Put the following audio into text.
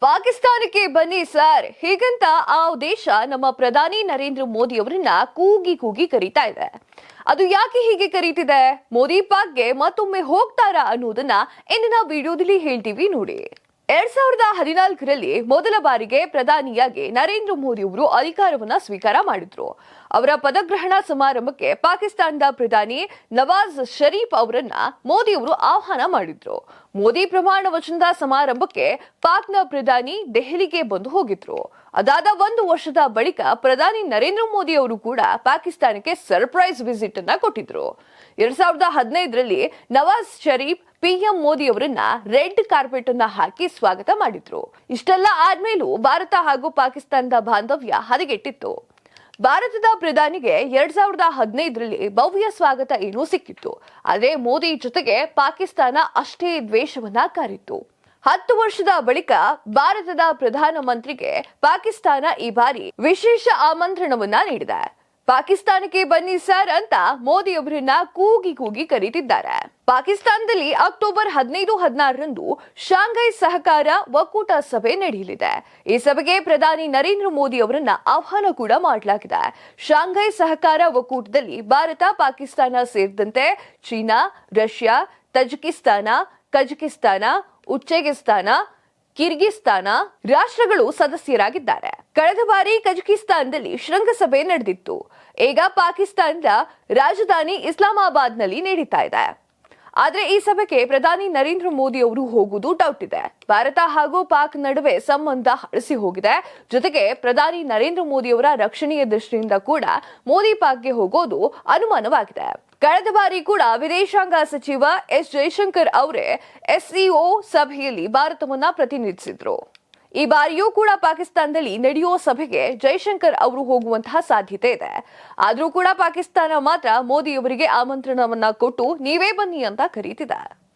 ಪಾಕಿಸ್ತಾನಕ್ಕೆ ಬನ್ನಿ ಸರ್. ಹೀಗಂತ ಆ ದೇಶ ನಮ್ಮ ಪ್ರಧಾನಿ ನರೇಂದ್ರ ಮೋದಿ ಅವರನ್ನ ಕೂಗಿ ಕೂಗಿ ಕರೀತಾ ಇದೆ. ಅದು ಯಾಕೆ ಹೀಗೆ ಕರೀತಿದೆ? ಮೋದಿ ಪಾಕ್ಗೆ ಮತ್ತೊಮ್ಮೆ ಹೋಗ್ತಾರಾ ಅನ್ನೋದನ್ನ ಇಂದಿನ ವಿಡಿಯೋದಲ್ಲಿ ಹೇಳ್ತೀವಿ ನೋಡಿ. ಎರಡ್ ಸಾವಿರದ ಹದಿನಾಲ್ಕರಲ್ಲಿ ಮೊದಲ ಬಾರಿಗೆ ಪ್ರಧಾನಿಯಾಗಿ ನರೇಂದ್ರ ಮೋದಿ ಅವರು ಅಧಿಕಾರವನ್ನ ಸ್ವೀಕಾರ ಮಾಡಿದ್ರು. ಅವರ ಪದಗ್ರಹಣ ಸಮಾರಂಭಕ್ಕೆ ಪಾಕಿಸ್ತಾನದ ಪ್ರಧಾನಿ ನವಾಜ್ ಷರೀಫ್ ಅವರನ್ನ ಮೋದಿ ಅವರು ಆಹ್ವಾನ ಮಾಡಿದ್ರು. ಮೋದಿ ಪ್ರಮಾಣ ವಚನದ ಸಮಾರಂಭಕ್ಕೆ ಪಾಕ್ನ ಪ್ರಧಾನಿ ದೆಹಲಿಗೆ ಬಂದು ಹೋಗಿದ್ರು. ಅದಾದ ಒಂದು ವರ್ಷದ ಬಳಿಕ ಪ್ರಧಾನಿ ನರೇಂದ್ರ ಮೋದಿ ಅವರು ಕೂಡ ಪಾಕಿಸ್ತಾನಕ್ಕೆ ಸರ್ಪ್ರೈಸ್ ವಿಸಿಟ್ ಅನ್ನ ಕೊಟ್ಟಿದ್ರು. ಎರಡ್ ಸಾವಿರದ ಹದಿನೈದರಲ್ಲಿ ನವಾಜ್ ಶರೀಫ್ ಪಿಎಂ ಮೋದಿ ಅವರನ್ನ ರೆಡ್ ಕಾರ್ಪೆಟ್ ಅನ್ನ ಹಾಕಿ ಸ್ವಾಗತ ಮಾಡಿದ್ರು. ಇಷ್ಟೆಲ್ಲ ಆದ್ಮೇಲೂ ಭಾರತ ಹಾಗೂ ಪಾಕಿಸ್ತಾನದ ಬಾಂಧವ್ಯ ಹದಗೆಟ್ಟಿತ್ತು. ಭಾರತದ ಪ್ರಧಾನಿಗೆ ಎರಡ್ ಸಾವಿರದ ಹದಿನೈದರಲ್ಲಿ ಭವ್ಯ ಸ್ವಾಗತ ಏನೂ ಸಿಕ್ಕಿತ್ತು. ಆದರೆ ಮೋದಿ ಜೊತೆಗೆ ಪಾಕಿಸ್ತಾನ ಅಷ್ಟೇ ದ್ವೇಷವನ್ನ ಕಾರಿತ್ತು. ಹತ್ತು ವರ್ಷದ ಬಳಿಕ ಭಾರತದ ಪ್ರಧಾನಮಂತ್ರಿಗೆ ಪಾಕಿಸ್ತಾನ ಈ ಬಾರಿ ವಿಶೇಷ ಆಮಂತ್ರಣವನ್ನ ನೀಡಿದೆ. ಪಾಕಿಸ್ತಾನಕ್ಕೆ ಬನ್ನಿ ಸರ್ ಅಂತ ಮೋದಿ ಅವರನ್ನ ಕೂಗಿ ಕೂಗಿ ಕರೀತಿದ್ದಾರೆ. ಪಾಕಿಸ್ತಾನದಲ್ಲಿ ಅಕ್ಟೋಬರ್ ಹದಿನೈದು, ಹದಿನಾರರಂದು ಶಾಂಘೈ ಸಹಕಾರ ಒಕ್ಕೂಟ ಸಭೆ ನಡೆಯಲಿದೆ. ಈ ಸಭೆಗೆ ಪ್ರಧಾನಿ ನರೇಂದ್ರ ಮೋದಿ ಅವರನ್ನ ಆಹ್ವಾನ ಕೂಡ ಮಾಡಲಾಗಿದೆ. ಶಾಂಘೈ ಸಹಕಾರ ಒಕ್ಕೂಟದಲ್ಲಿ ಭಾರತ, ಪಾಕಿಸ್ತಾನ ಸೇರಿದಂತೆ China, Russia, Tajikistan, Kazakhstan Uzbekistan Kyrgyzstan ರಾಷ್ಟ್ರಗಳು ಸದಸ್ಯರಾಗಿದ್ದಾರೆ. ಕಳೆದ ಬಾರಿ ಕಜಕಿಸ್ತಾನದಲ್ಲಿ ಶೃಂಗಸಭೆ ನಡೆದಿತ್ತು. ಈಗ ಪಾಕಿಸ್ತಾನದ ರಾಜಧಾನಿ ಇಸ್ಲಾಮಾಬಾದ್ನಲ್ಲಿ ನಡೀತಾ ಇದೆ. ಆದರೆ ಈ ಸಭೆಗೆ ಪ್ರಧಾನಿ ನರೇಂದ್ರ ಮೋದಿ ಅವರು ಹೋಗುವುದು ಡೌಟ್ ಇದೆ. ಭಾರತ ಹಾಗೂ ಪಾಕ್ ನಡುವೆ ಸಂಬಂಧ ಹಳಸಿ ಹೋಗಿದೆ. ಜೊತೆಗೆ ಪ್ರಧಾನಿ ನರೇಂದ್ರ ಮೋದಿ ಅವರ ರಕ್ಷಣೆಯ ದೃಷ್ಟಿಯಿಂದ ಕೂಡ ಮೋದಿ ಪಾಕ್ಗೆ ಹೋಗೋದು ಅನುಮಾನವಾಗಿದೆ. ಕಳೆದ ಬಾರಿ ಕೂಡ ವಿದೇಶಾಂಗ ಸಚಿವ ಎಸ್ ಜೈಶಂಕರ್ ಅವರೇ ಎಸ್ಸಿಒ ಸಭೆಯಲ್ಲಿ ಭಾರತವನ್ನ ಪ್ರತಿನಿಧಿಸಿದ್ರು. ಈ ಬಾರಿಯೂ ಕೂಡ ಪಾಕಿಸ್ತಾನದಲ್ಲಿ ನಡೆಯುವ ಸಭೆಗೆ ಜೈಶಂಕರ್ ಅವರು ಹೋಗುವಂತಹ ಸಾಧ್ಯತೆ ಇದೆ. ಆದರೂ ಕೂಡ ಪಾಕಿಸ್ತಾನ ಮಾತ್ರ ಮೋದಿ ಅವರಿಗೆ ಆಮಂತ್ರಣವನ್ನ ಕೊಟ್ಟು ನೀವೇ ಬನ್ನಿ ಅಂತ ಕರೀತಿದೆ